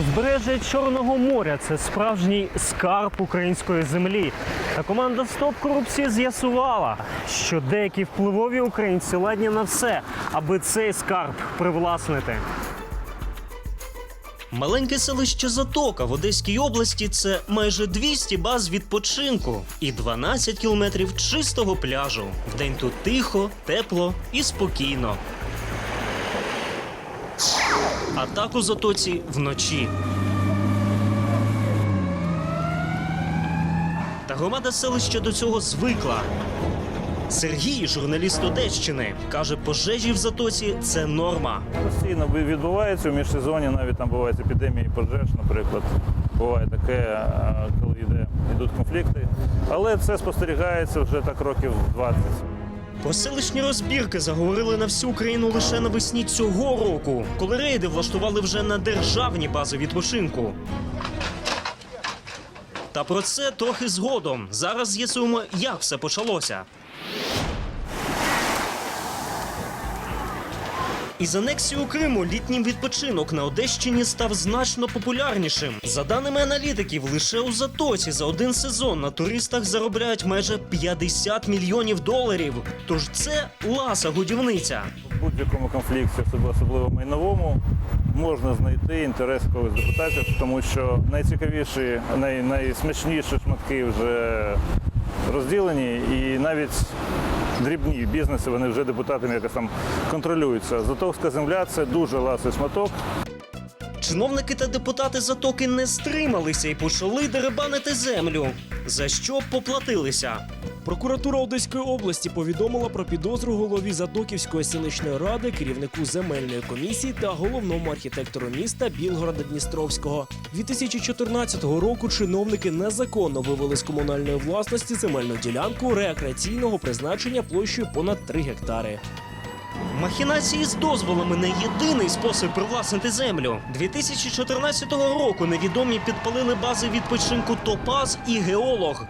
Узбережжя Чорного моря це справжній скарб української землі. Та команда Стоп корупції з'ясувала, що деякі впливові українці ладні на все, аби цей скарб привласнити. Маленьке селище Затока в Одеській області це майже 200 баз відпочинку і 12 кілометрів чистого пляжу. Вдень тут тихо, тепло і спокійно. А так у затоці вночі. Та громада селища до цього звикла. Сергій, журналіст Одещини, каже, пожежі в затоці це норма. Постійно відбувається у міжсезоні, навіть там бувають епідемії пожеж, наприклад. Буває таке, коли йде, йдуть конфлікти. Але це спостерігається вже так років 20. Про селищні розбірки заговорили на всю Україну лише навесні цього року, коли рейди влаштували вже на державні бази відпочинку. Та про це трохи згодом. Зараз з'ясуємо, як все почалося. Із анексією Криму літній відпочинок на Одещині став значно популярнішим. За даними аналітиків, лише у Затоці за один сезон на туристах заробляють майже 50 мільйонів доларів. Тож це ласа годівниця. В будь-якому конфлікті, особливо майновому, можна знайти інтерес когось депутатів, тому що найцікавіші, най, найсмачніші шматки вже розділені, і навіть дрібні бізнеси вони вже депутатами якось там контролюються. Затовська земля це дуже ласий шматок. Чиновники та депутати затоки не стрималися і почали деребанити землю. За що поплатилися? Прокуратура Одеської області повідомила про підозру голові Затоківської селищної ради, керівнику земельної комісії та головному архітектору міста Білгорода Дністровського. 2014 року чиновники незаконно вивели з комунальної власності земельну ділянку рекреаційного призначення площею понад 3 гектари. Махінації з дозволами не єдиний спосіб привласнити землю. 2014 року невідомі підпалили бази відпочинку Топаз і Геолог.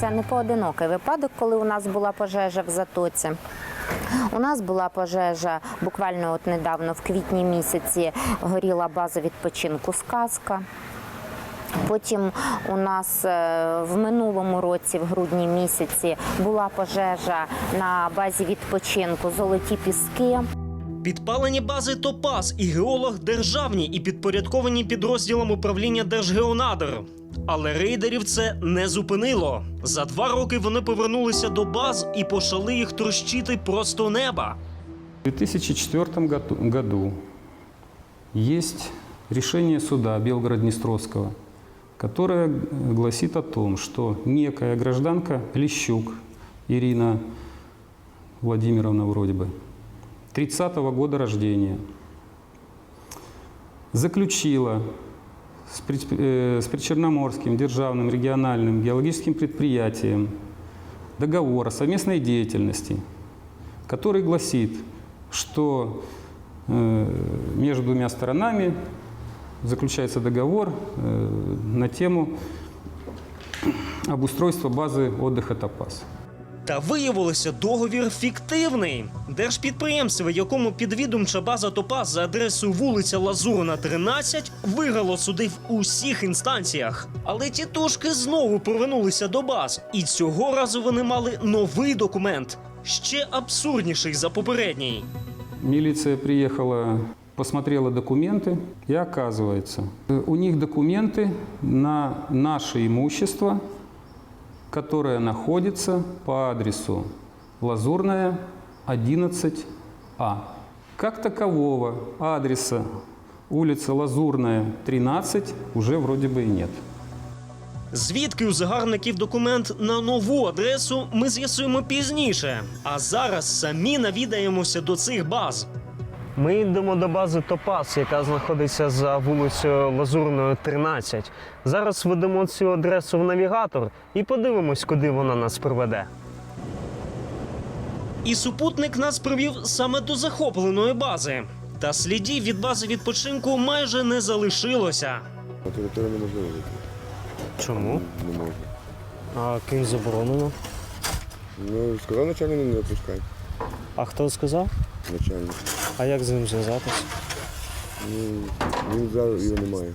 Це не поодинокий випадок, коли у нас була пожежа в затоці. У нас була пожежа буквально от недавно, в квітні місяці, горіла база відпочинку Сказка. Потім у нас е, в минулому році, в грудні місяці, була пожежа на базі відпочинку Золоті піски. Підпалені бази Топаз і Геолог державні і підпорядковані підрозділам управління Держгеонадр. Але рейдерів це не зупинило. За два роки вони повернулися до баз і почали їх трощити просто неба. В 2004 году- есть решение суда Белгород-Днестровского, которое э, гласит о том, что некая гражданка Лещук Ирина Владимировна вроде бы, 30 -го года рождения, заключила с Прич- э, с Причерноморским державным региональным геологическим предприятием договор о совместной деятельности, который гласит, что э, между двумя сторонами заключается договор э, на тему обустройства базы отдыха «Топаз». Та виявилося договір фіктивний. Держпідприємство, якому підвідомча база Топаз за адресою вулиця Лазурна, 13, виграло суди в усіх інстанціях. Але тітушки знову повернулися до баз, і цього разу вони мали новий документ, ще абсурдніший за попередній. Милиция приехала, посмотрела документы, и оказывается, э, у них документы на наше имущество, которое находится по адресу Лазурная, 11А. Как такового адреса улица Лазурная, 13 уже вроде бы и нет. Звідки у загарбників документ на нову адресу, ми з'ясуємо пізніше. А зараз самі навідаємося до цих баз. Ми йдемо до бази Топас, яка знаходиться за вулицею Лазурною 13. Зараз введемо цю адресу в навігатор і подивимось, куди вона нас приведе. І супутник нас привів саме до захопленої бази. Та слідів від бази відпочинку майже не залишилося. На територію неможливо вийти. Чому? Не можна. А ким заборонено? Ну, сказав начальник, не відпускай. А хто сказав? начальник. А як з ним зв'язатися? Ну, він зараз його немає.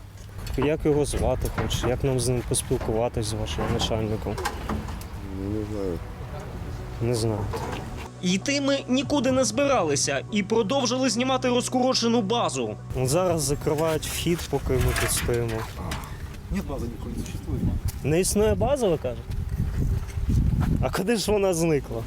Як його звати хоч? Як нам з ним поспілкуватись з вашим начальником? Ну, не знаю. Не знаю. Йти ми нікуди не збиралися і продовжили знімати розкорочену базу. Зараз закривають вхід, поки ми тут стоїмо. Нет базы никакой не существует. Не існує база, ви кажете? А куди ж вона зникла?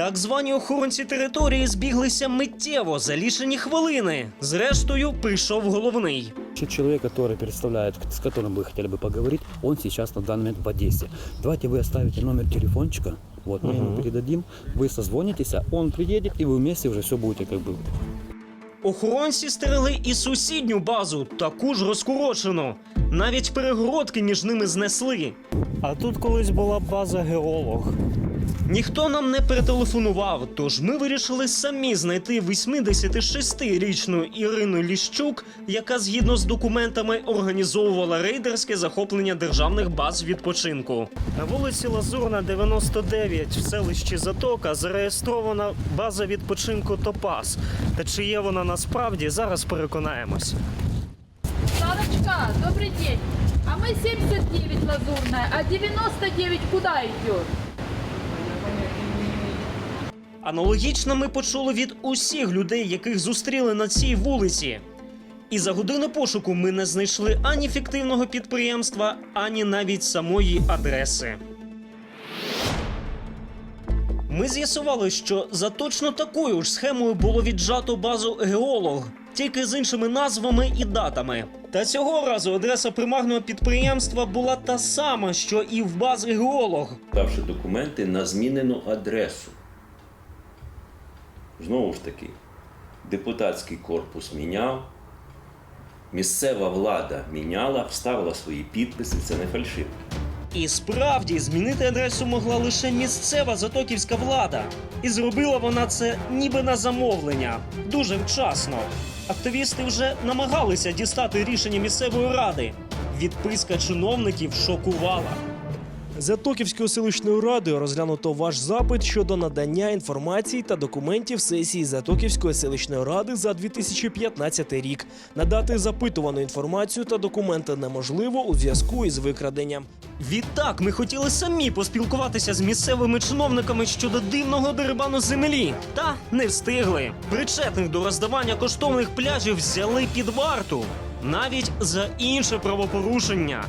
Так звані охоронці території збіглися миттєво за лічені хвилини. Зрештою, прийшов головний. Человек, который представляет, с которым вы хотели бы поговорить, он сейчас на данный момент в Одессе. Давайте вы оставите номер телефончика, вот, мы ему передадим, вы созвонитесь, а он приедет, и вы вместе уже все будете как бы Охоронці стерегли і сусідню базу, таку ж розкорочену. Навіть перегородки між ними знесли. А тут колись була база геолог. Ніхто нам не перетелефонував, тож ми вирішили самі знайти 86-річну Ірину Ліщук, яка згідно з документами організовувала рейдерське захоплення державних баз відпочинку. На вулиці Лазурна, 99, в селищі Затока зареєстрована база відпочинку Топас. Та чи є вона насправді, зараз переконаємось. Сарочка, добрый день. А мы 79 лазурная, а 99 куда идет? Аналогічно ми почули від усіх людей, яких зустріли на цій вулиці. І за годину пошуку ми не знайшли ані фіктивного підприємства, ані навіть самої адреси. Ми з'ясували, що за точно такою ж схемою було віджато базу геолог, тільки з іншими назвами і датами. Та цього разу адреса примарного підприємства була та сама, що і в базі геолог. давши документи на змінену адресу. Знову ж таки, депутатський корпус міняв, місцева влада міняла, вставила свої підписи, це не фальшивка. І справді змінити адресу могла лише місцева затоківська влада. І зробила вона це ніби на замовлення, дуже вчасно. Активісти вже намагалися дістати рішення місцевої ради. Відписка чиновників шокувала. Затоківською селищною радою розглянуто ваш запит щодо надання інформації та документів сесії Затоківської селищної ради за 2015 рік. Надати запитувану інформацію та документи неможливо у зв'язку із викраденням. Відтак ми хотіли самі поспілкуватися з місцевими чиновниками щодо дивного дерибану землі, та не встигли. Причетних до роздавання коштовних пляжів взяли під варту навіть за інше правопорушення.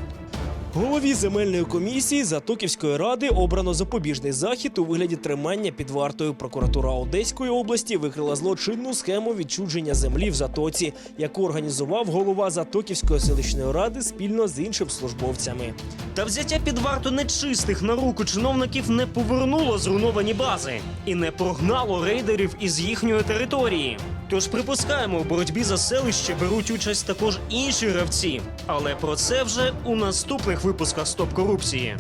Голові земельної комісії Затоківської ради обрано запобіжний захід у вигляді тримання під вартою. Прокуратура Одеської області викрила злочинну схему відчудження землі в Затоці, яку організував голова Затоківської селищної ради спільно з іншими службовцями. Та взяття під варту нечистих на руку чиновників не повернуло зруйновані бази і не прогнало рейдерів із їхньої території. Тож припускаємо, в боротьбі за селище беруть участь також інші гравці. Але про це вже у наступних випусках Стоп корупції.